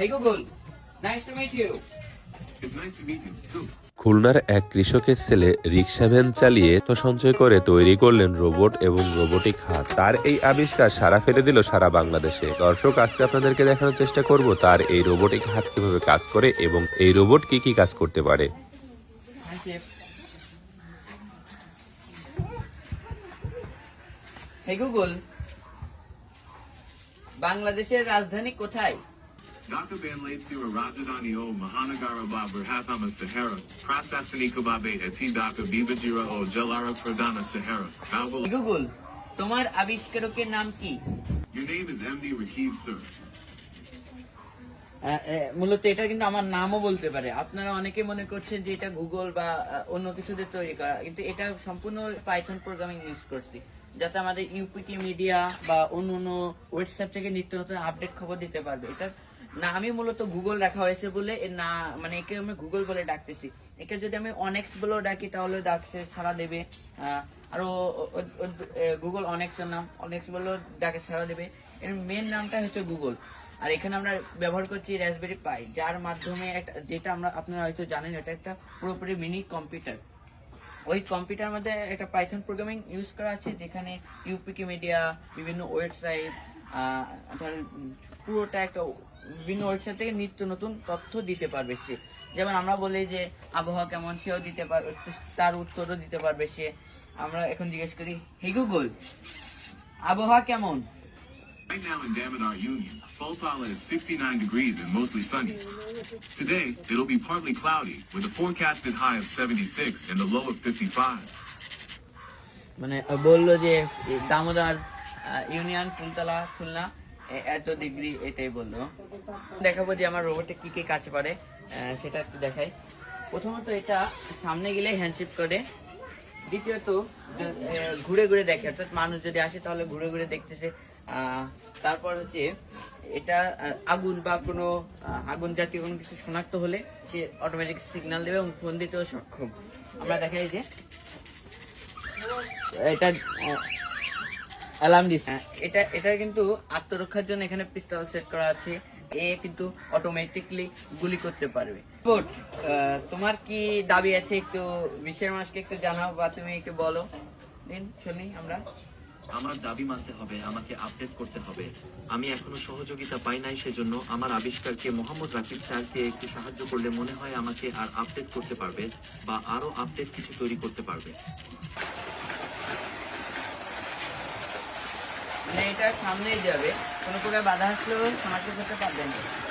Hey Google, nice to meet you. It's nice to meet you, too. খুলনার এক কৃষকের ছেলে রিক্সা ভ্যান চালিয়ে তো সঞ্চয় করে তৈরি করলেন রোবট এবং রোবোটিক হাত। তার এই আবিষ্কার সারা ফেলে দিল সারা বাংলাদেশে। দর্শক আজকে আপনাদেরকে দেখানোর চেষ্টা করব তার এই রোবোটিক হাত কীভাবে কাজ করে এবং এই রোবট কি কি কাজ করতে পারে। বাংলাদেশের রাজধানী কোথায়? Dhaka Banlate Sira Rajdhani O Mahanagara Babur Hathama Sahara Prasasani Kubabe Ati Dhaka Bibajira O Jalara Pradana Sahara Google, তোমার আবিষ্কারকের নাম কি? Your name is MD Rakib Sir. আহ, আহ, মূলত এটা কিন্তু আমার নামও বলতে পারে। আপনারা অনেকে মনে করছেন যে এটা গুগল বা আহ, অন্য কিছু দিয়ে তৈরি করা কিন্তু এটা সম্পূর্ণ পাইথন প্রোগ্রামিং ইউজ করছি যাতে আমাদের ইউপিকে মিডিয়া বা অন্য অন্য ওয়েবসাইট থেকে নিত্য নতুন আপডেট খবর দিতে পারবে। এটা নামই মূলত গুগল রাখা হয়েছে বলে না মানে একে আমি গুগল বলে ডাকতেছি। একে যদি আমি অনেক্স বলেও ডাকি তাহলে ডাকছে সারা দেবে। আহ, আরও গুগল অনেক্সের নাম অনেক্স বলেও ডাকে সারা দেবে। এর মেন নামটা হচ্ছে গুগল আর এখানে আমরা ব্যবহার করছি রাসবেরি পাই যার মাধ্যমে একটা যেটা আমরা আপনারা হয়তো জানেন এটা একটা পুরোপুরি মিনি কম্পিউটার ওই কম্পিউটার মধ্যে একটা পাইথন প্রোগ্রামিং ইউজ করা আছে যেখানে ইউপিকে মিডিয়া বিভিন্ন ওয়েবসাইট পুরোটা একটা বিভিন্ন ওয়েবসাইট থেকে নিত্য নতুন তথ্য দিতে পারবে সে যেমন আমরা বলি যে আবহাওয়া কেমন সেও দিতে পারবে তার উত্তরও দিতে পারবে সে আমরা এখন জিজ্ঞেস করি হে গুগল আবহাওয়া কেমন Right now in Damodar Union, Faltala is 69 degrees and mostly sunny. Today, it'll be partly cloudy with a forecasted high of 76 and a low of 55. মানে বলল যে দামোদর ইউনিয়ন, ফুলতলা, খুলনা এত ডিগ্রি এটাই বলল। দেখাবো যে আমার রোবটে কি কি কাজ পারে সেটা একটু দেখাই। প্রথমত এটা সামনে গেলে হ্যান্ডশিপ করে। দ্বিতীয়ত ঘুরে ঘুরে দেখে। অর্থাৎ মানুষ যদি আসে তাহলে ঘুরে ঘুরে দেখতেছে। তারপর হচ্ছে এটা আগুন বা কোনো আগুন জাতীয় কোনো কিছু শনাক্ত হলে সে অটোমেটিক সিগন্যাল দেবে এবং ফোন দিতেও সক্ষম। আমরা দেখাই যে, এটা অ্যালার্ম দিচ্ছে এটা এটা কিন্তু আত্মরক্ষার জন্য এখানে পিস্তল সেট করা আছে। এ কিন্তু অটোমেটিকলি গুলি করতে পারবে। আহ, তোমার কি দাবি আছে একটু বিশ্বের মানুষকে একটু জানাও বা তুমি একটু বলো। দিন শুনি আমরা। আমার দাবি মানতে হবে আমাকে আপডেট করতে হবে। আমি এখনও সহযোগিতা পাই নাই সেজন্য আমার আবিষ্কারকে মোহাম্মদ রাকিব স্যারকে একটু সাহায্য করলে মনে হয় আমাকে আর আপডেট করতে পারবে বা আরও আপডেট কিছু তৈরি করতে পারবে। মানে এটা সামনেই যাবে। কোনো প্রকার বাধা আসলেও সাহায্য করতে পারবে না।